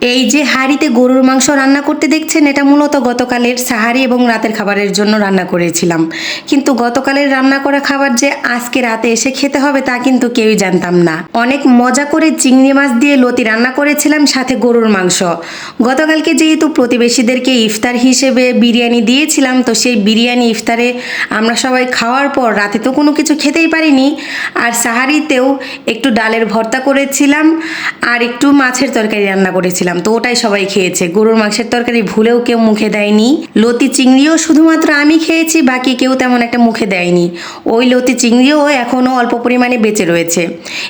এই যে হাঁড়িতে গরুর মাংস রান্না করতে দেখছেন, এটা মূলত গতকালের সাহারি এবং রাতের খাবারের জন্য রান্না করেছিলাম। কিন্তু গতকালের রান্না করা খাবার যে আজকে রাতে এসে খেতে হবে তা কিন্তু কেউই জানতাম না। অনেক মজা করে চিংড়ি মাছ দিয়ে লতি রান্না করেছিলাম, সাথে গরুর মাংস। গতকালকে যেহেতু প্রতিবেশীদেরকে ইফতার হিসেবে বিরিয়ানি দিয়েছিলাম, তো সেই বিরিয়ানি ইফতারে আমরা সবাই খাওয়ার পর রাতে তো কোনো কিছু খেতেই পারিনি। আর সাহারিতেও একটু ডালের ভর্তা করেছিলাম, আর একটু মাছের তরকারি রান্না করেছিলাম। তো ওটাই সবাই খেয়েছে। গরুর মাংসের তরকারি ভুলেও কেউ মুখে দেয়নি। লতি চিংড়িও শুধুমাত্র আমি খেয়েছি, বাকি কেউ তেমন একটা মুখে দেয়নি। ওই লতি চিংড়িও এখনও অল্প পরিমাণে বেঁচে রয়েছে।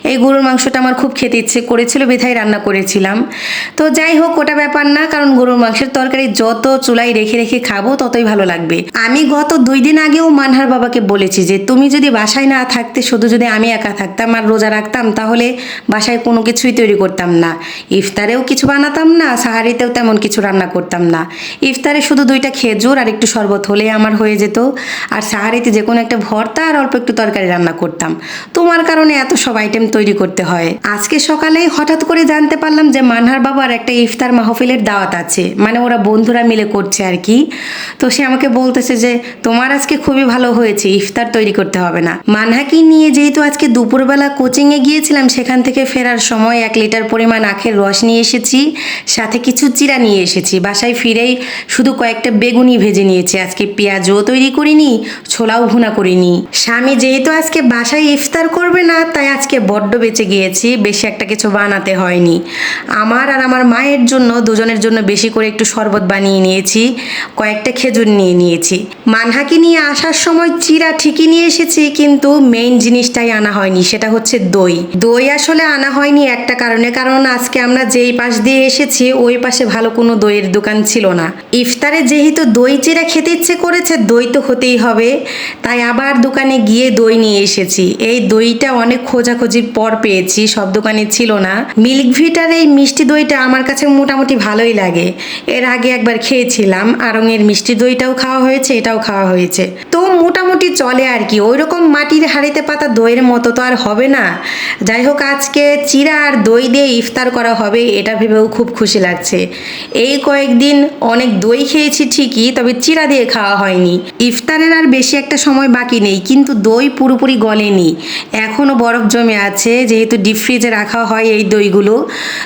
এই গরুর মাংসটা আমার খুব খেতে ইচ্ছে করেছিল, বিধায় রান্না করেছিলাম। তো যাই হোক, ওটা ব্যাপার না, কারণ গরুর মাংসের তরকারি যত চুলায় রেখে রেখে খাব, ততই ভালো লাগবে। আমি গত দুই দিন আগেও মানহার বাবাকে বলেছি যে, তুমি যদি বাসায় না থাকতে, শুধু যদি আমি একা থাকতাম আর রোজা রাখতাম, তাহলে বাসায় কোনো কিছুই তৈরি করতাম না। ইফতারেও কিছু বানাতাম না, সাহারিতেও তেমন কিছু রান্না করতাম না। ইফতারে শুধু দুইটা খেজুর আর একটু শরবত হলে আমার হয়ে যেত। আর সাহারিতে যে কোনো একটা ভর্তা আর অল্প একটু তরকারি রান্না করতাম। তোমার কারণে এত সব আইটেম তৈরি করতে হয়। আজকে সকালে হঠাৎ করে জানতে পারলাম যে মানহার বাবার একটা ইফতার মাহফিলের দাওয়াত আছে। মানে ওরা বন্ধুরা মিলে করছে আর কি। তো সে আমাকে বলতেছে যে, তোমার আজকে খুবই ভালো হয়েছে, ইফতার তৈরি করতে হবে না। মানহাকে নিয়ে যেহেতু আজকে দুপুরবেলা কোচিংয়ে গিয়েছিলাম, সেখান থেকে ফেরার সময় এক লিটার পরিমাণ আখের রস নিয়ে এসেছি। সাথে কিছু চিরা নিয়ে এসেছি। বাসায় ফিরেই শুধু কয়েকটা বেগুনি ভেজে নিয়েছি। আজকে পেঁয়াজও তৈরি করিনি, ছোলাও ভুনা করিনি। স্বামী যেহেতু আজকে বাসায় ইফতার করবে না, তাই আজকে বড্ড বেঁচে গিয়েছি, বেশি একটা কিছু বানাতে হয়নি। আমার আর আমার মায়ের জন্য দুজনের জন্য বেশি করে একটু শরবত বানিয়ে নিয়েছি, কয়েকটা খেজুর নিয়ে নিয়েছি। মানহাকে নিয়ে আসার সময় চিরা ঠিকই নিয়ে এসেছি, কিন্তু মেইন জিনিসটাই আনা হয়নি, সেটা হচ্ছে দই। দই আসলে আনা হয়নি একটা কারণে, কারণ আজকে আমরা যেই পাশ দিয়ে এসেছি, ওই পাশে ভালো কোনো দইয়ের দোকান ছিল না। ইফতারে যেহেতু দই চিরা খেতে ইচ্ছে করেছে, দই তো হতেই হবে। তাই আবার দোকানে গিয়ে দই নিয়ে এসেছি। এই দইটা অনেক খোঁজাখুঁজির পর পেয়েছি, সব দোকানে ছিল না। মিল্ক ভিটার এই মিষ্টি দইটা আমার কাছে মোটামুটি ভালোই লাগে। এর আগে একবার খেয়েছিলাম আরঙের মিষ্টি দইটাও খাওয়া হয়েছে, এটাও খাওয়া হয়েছে। তো মোটামুটি চলে আর কি। ওই রকম মাটির হাড়িতে পাতা দইয়ের মতো তো আর হবে না। যাই হোক, আজকে চিরা আর দই দিয়ে ইফতার করা হবে, এটা ভেবেও খুব খুশি লাগছে। এই কয়েকদিন অনেক দই খেয়েছি ঠিকই, তবে চিরা দিয়ে খাওয়া হয়নি। ইফতারের আর বেশি একটা সময় বাকি নেই, কিন্তু দই পুরোপুরি গলেনি। এখনও বরফ জমে আছে, যেহেতু ডিপ ফ্রিজে রাখা হয় এই দইগুলো।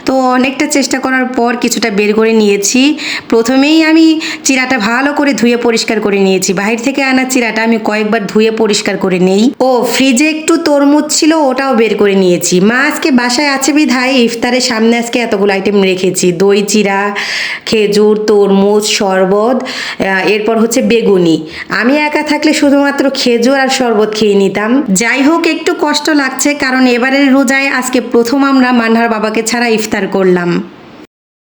তো অনেকটা চেষ্টা করার পর কিছুটা বের করে নিয়েছি। প্রথমেই আমি চিরাটা ভালো করে ধুয়ে পরিষ্কার করে নিয়েছি। বাহির থেকে আনা চিরাটা আমি কয়েকবার ধুয়ে পরিষ্কার করে নেই। ও ফ্রিজে একটু তরমুজ ছিল, ওটাও বের করে নিয়েছি। মা আজকে বাসায় আছে বিধায়, ইফতারের সামনে আজকে এতগুলো আইটেম রেখেছি। দই চিরা খেজুর, তরমুজ, শরবত এরপর হচ্ছে বেগুনি। আমি একা থাকলে শুধুমাত্র খেজুর আর শরবত খেয়ে নিতাম। যাই হোক, একটু কষ্ট লাগছে, কারণ এবারের রোজায় আজকে প্রথম আমরা মান্নার বাবাকে ছাড়া ইফতার করলাম।